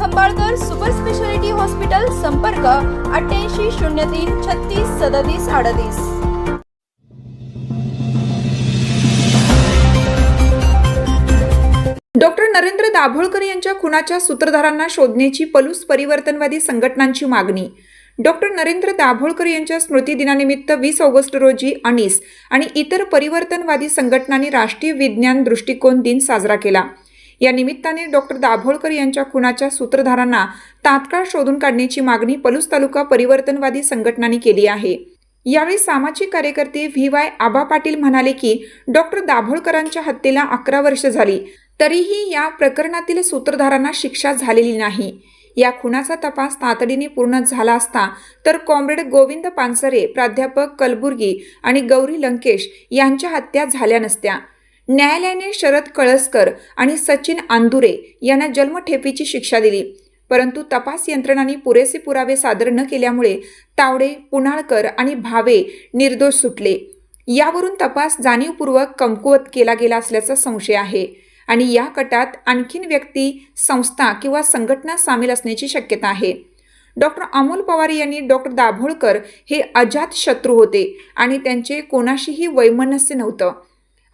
Khambalkar super speciality hospital संपर्क अठ्ठ्याऐंशी शून्य तीन छत्तीस सदतीस अडतीस. डॉक्टर नरेंद्र दाभोळकर यांच्या खुनाच्या सूत्रधारांना शोधण्याची पलूस परिवर्तनवादी संघटनांची मागणी. डॉक्टर नरेंद्र दाभोळकर यांच्या स्मृतिदिनानिमित्त वीस ऑगस्ट रोजी अनिस आणि इतर परिवर्तनवादी संघटनांनी राष्ट्रीय विज्ञान दृष्टिकोन दिन साजरा केला. या निमित्ताने डॉक्टर दाभोळकर यांच्या खुनाच्या सूत्रधारांना तात्काळ शोधून काढण्याची मागणी पलूस तालुका परिवर्तनवादी संघटनांनी केली आहे. यावेळी सामाजिक कार्यकर्ते व्ही. वाय. आबा पाटील म्हणाले की डॉक्टर दाभोळकरांच्या हत्येला अकरा वर्ष झाली. तरीही या प्रकरणातील सूत्रधारांना शिक्षा झालेली नाही. या खुनाचा तपास तातडीने पूर्ण झाला असता तर कॉम्रेड गोविंद पानसरे प्राध्यापक कलबुर्गी आणि गौरी लंकेश यांच्या हत्या झाल्या नसत्या. न्यायालयाने शरद कळसकर आणि सचिन आंदुरे यांना जन्मठेपीची शिक्षा दिली. परंतु तपास यंत्रणांनी पुरेसे पुरावे सादर न केल्यामुळे तावडे पुनाळकर आणि भावे निर्दोष सुटले. यावरून तपास जाणीवपूर्वक कमकुवत केला गेला असल्याचा संशय आहे आणि या कटात आणखीन व्यक्ती संस्था किंवा संघटना सामील असण्याची शक्यता आहे. डॉक्टर अमोल पवार यांनी डॉक्टर दाभोळकर हे अजात शत्रू होते आणि त्यांचे कोणाशीही वैमनस्य नव्हतं.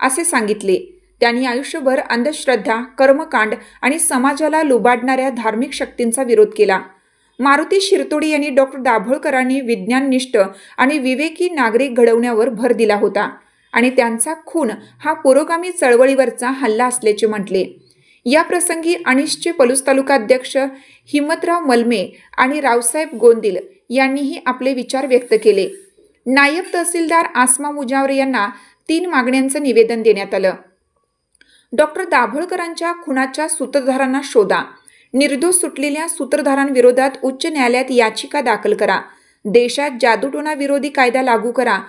असे सांगितले. त्यांनी आयुष्यभर अंधश्रद्धा कर्मकांड आणि समाजाला लुबाडणाऱ्या धार्मिक शक्तींचा विरोध केला. मारुती शिरतोडी यांनी डॉक्टर दाभोळकरांनी विज्ञाननिष्ठ आणि विवेकी नागरिक घडवण्यावर भर दिला होता आणि त्यांचा खून हा पुरोगामी चळवळीवरचा हल्ला असल्याचे म्हटले. या प्रसंगी अनिशचे पलूस तालुका अध्यक्ष हिम्मतराव मलमे आणि रावसाहेब गोंदिल यांनीही आपले विचार व्यक्त केले. नायब तहसीलदार आसमा मुजावरे यांना तीन मागण्यांचं निवेदन देण्यात आलं. डॉक्टर दाभोळकरांच्या खुनाच्या सूत्रधारांना शोधा. निर्दोष सुटलेल्या सूत्रधारांविरोधात उच्च न्यायालयात याचिका दाखल करा. देशात जादूटोणा विरोधी कायदा लागू करा.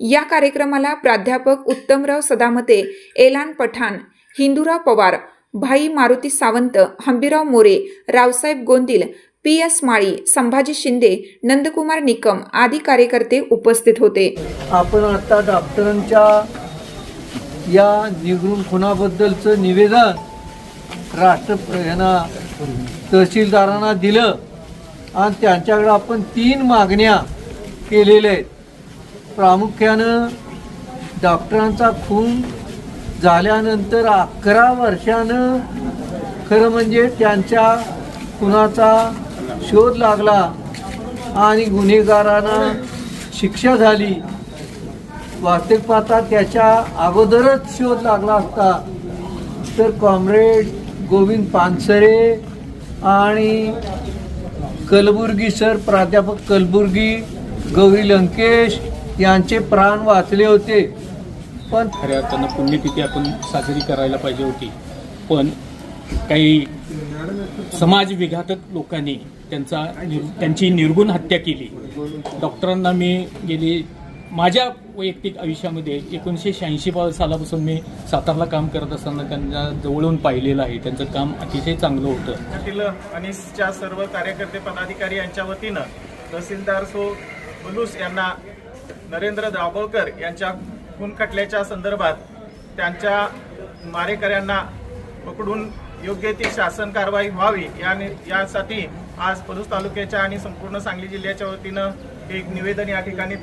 या कार्यक्रमाला प्राध्यापक उत्तमराव सदामते एलान पठाण हिंदूराव पवार भाई मारुती सावंत हंबीराव मोरे रावसाहेब गोंदिल पी एस माळी संभाजी शिंदे नंदकुमार निकम आदी कार्यकर्ते उपस्थित होते. आपण आता डॉक्टरांच्या या निगडून खुनाबद्दलचं निवेदन राष्ट्र यांना तहसीलदारांना दिलं आणि त्यांच्याकडे आपण तीन मागण्या केलेल्या आहेत. प्रामुख्यानं डॉक्टरांचा खून झाल्यानंतर अकरा वर्षानं खरं म्हणजे त्यांच्या खुनाचा शोध लागला आणि गुन्हेगारांना शिक्षा झाली. वास्तविक पाहता त्याच्या अगोदरच शोध लागला असता. तर कॉम्रेड गोविंद पानसरे आणि कलबुर्गी सर प्राध्यापक कलबुर्गी गौरी लंकेश यांचे प्राण वाचले होते. पण खऱ्या अर्थानं पुण्यतिथी आपण साजरी करायला पाहिजे होती. पण काही समाज विघातक लोकांनी त्यांचा त्यांची निर्गुण हत्या केली. डॉक्टरांना मी गेली. माझ्या वैयक्तिक आयुष्यामध्ये एकोणीसशे शहाऐंशी सालापासून मी सातारला काम करत असताना त्यांना जवळून पाहिलेलं आहे. त्यांचं काम अतिशय चांगलं होतं. आणि अनिसच्या सर्व कार्यकर्ते पदाधिकारी यांच्या वतीनं तहसीलदार सो बलूस यांना नरेंद्र दाभोळकर यांच्या खून खटल्याच्या संदर्भात त्यांच्या मारेकऱ्यांना पकडून योग्य ती शासन कारवाई व्हावी या यासाठी आज पलूस तालुक्याच्या आणि संपूर्ण सांगली जिल्ह्याच्या वतीनं एक निवेदन या ठिकाणी दिले